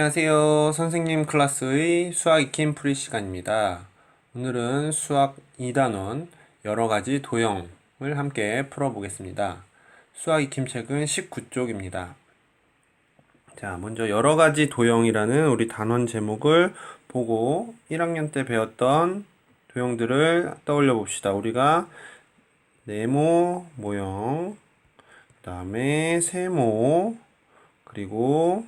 안녕하세요. 선생님 클래스의 수학 익힘 풀이 시간입니다. 오늘은 수학 2단원 여러 가지 도형을 함께 풀어보겠습니다. 수학 익힘 책은 19쪽입니다. 자, 먼저 여러 가지 도형이라는 우리 단원 제목을 보고 1학년 때 배웠던 도형들을 떠올려 봅시다. 우리가 네모 모형, 그 다음에 세모, 그리고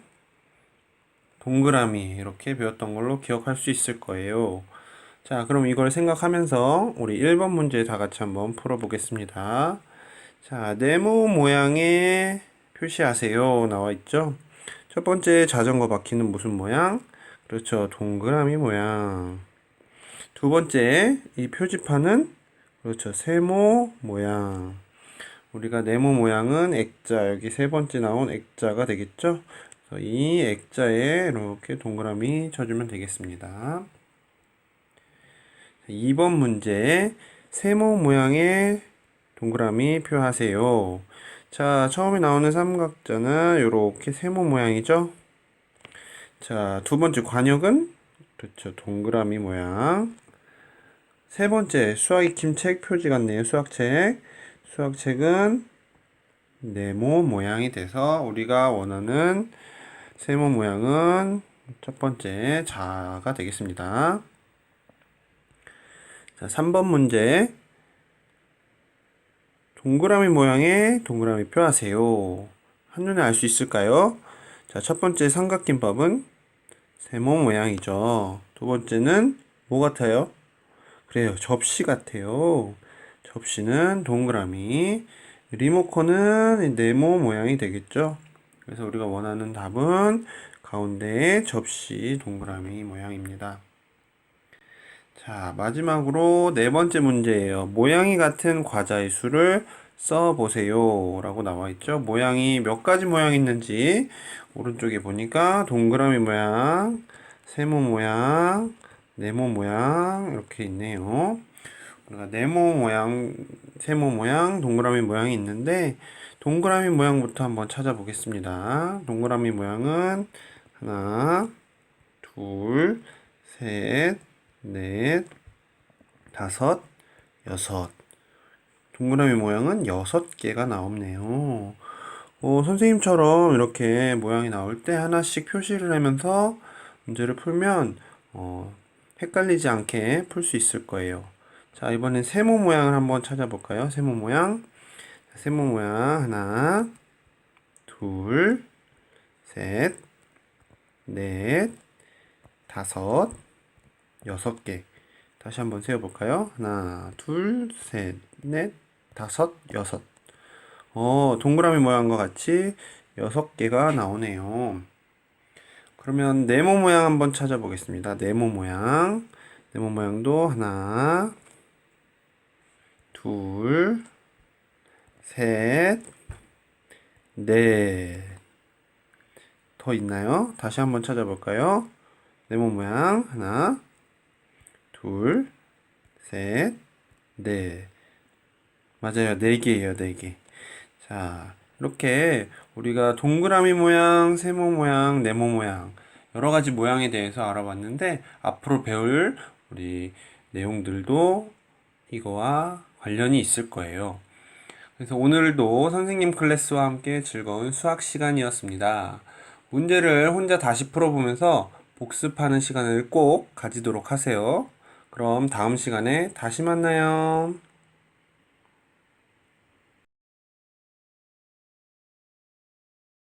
동그라미 이렇게 배웠던 걸로 기억할 수 있을 거예요. 자, 그럼 이걸 생각하면서 우리 1번 문제 다 같이 한번 풀어보겠습니다. 자, 네모 모양의 표시하세요. 나와 있죠? 첫 번째 자전거 바퀴는 무슨 모양? 그렇죠. 동그라미 모양. 두 번째, 이 표지판은 그렇죠. 세모 모양. 우리가 네모 모양은 액자, 여기 세 번째 나온 액자가 되겠죠? 그래서 이 액자에 이렇게 동그라미 쳐주면 되겠습니다. 2번 문제, 세모 모양의 동그라미 표하세요. 자, 처음에 나오는 삼각자는 이렇게 세모 모양이죠? 자, 두 번째 관역은 그렇죠. 동그라미 모양. 세 번째 수학 익힘책 표지 같네요. 수학책. 수학책은 네모 모양이 돼서 우리가 원하는 세모 모양은 첫 번째 자가 되겠습니다. 자, 3번 문제. 동그라미 모양의 동그라미 표하세요. 한눈에 알 수 있을까요? 자, 첫 번째 삼각김밥은 세모 모양이죠. 두 번째는 뭐 같아요? 그래요. 접시 같아요. 접시는 동그라미. 리모컨은 네모 모양이 되겠죠. 그래서 우리가 원하는 답은 가운데 접시 동그라미 모양입니다. 자, 마지막으로 네 번째 문제예요. 모양이 같은 과자의 수를 써보세요. 라고 나와 있죠. 모양이 몇 가지 모양이 있는지 오른쪽에 보니까 동그라미 모양, 세모 모양, 네모 모양 이렇게 있네요. 우리가 네모 모양, 세모 모양, 동그라미 모양이 있는데 동그라미 모양부터 한번 찾아보겠습니다. 동그라미 모양은 하나, 둘, 셋, 넷, 다섯, 여섯. 동그라미 모양은 여섯 개가 나오네요. 어, 선생님처럼 이렇게 모양이 나올 때 하나씩 표시를 하면서 문제를 풀면 어, 헷갈리지 않게 풀 수 있을 거예요. 자, 이번엔 세모 모양을 한번 찾아볼까요? 세모 모양. 세모 모양 하나, 둘, 셋, 넷, 다섯, 여섯 개. 다시 한번 세어볼까요? 하나, 둘, 셋, 넷, 다섯, 여섯. 어, 동그라미 모양과 같이 여섯 개가 나오네요. 그러면 네모 모양 한번 찾아보겠습니다. 네모 모양. 네모 모양도 하나, 둘, 셋, 넷. 더 있나요? 다시 한번 찾아볼까요? 네모 모양 하나, 둘, 셋, 넷. 맞아요. 네 개예요, 네 개. 자, 이렇게 우리가 동그라미 모양, 세모 모양, 네모 모양 여러 가지 모양에 대해서 알아봤는데 앞으로 배울 우리 내용들도 이거와 관련이 있을 거예요. 그래서 오늘도 선생님 클래스와 함께 즐거운 수학 시간이었습니다. 문제를 혼자 다시 풀어보면서 복습하는 시간을 꼭 가지도록 하세요. 그럼 다음 시간에 다시 만나요.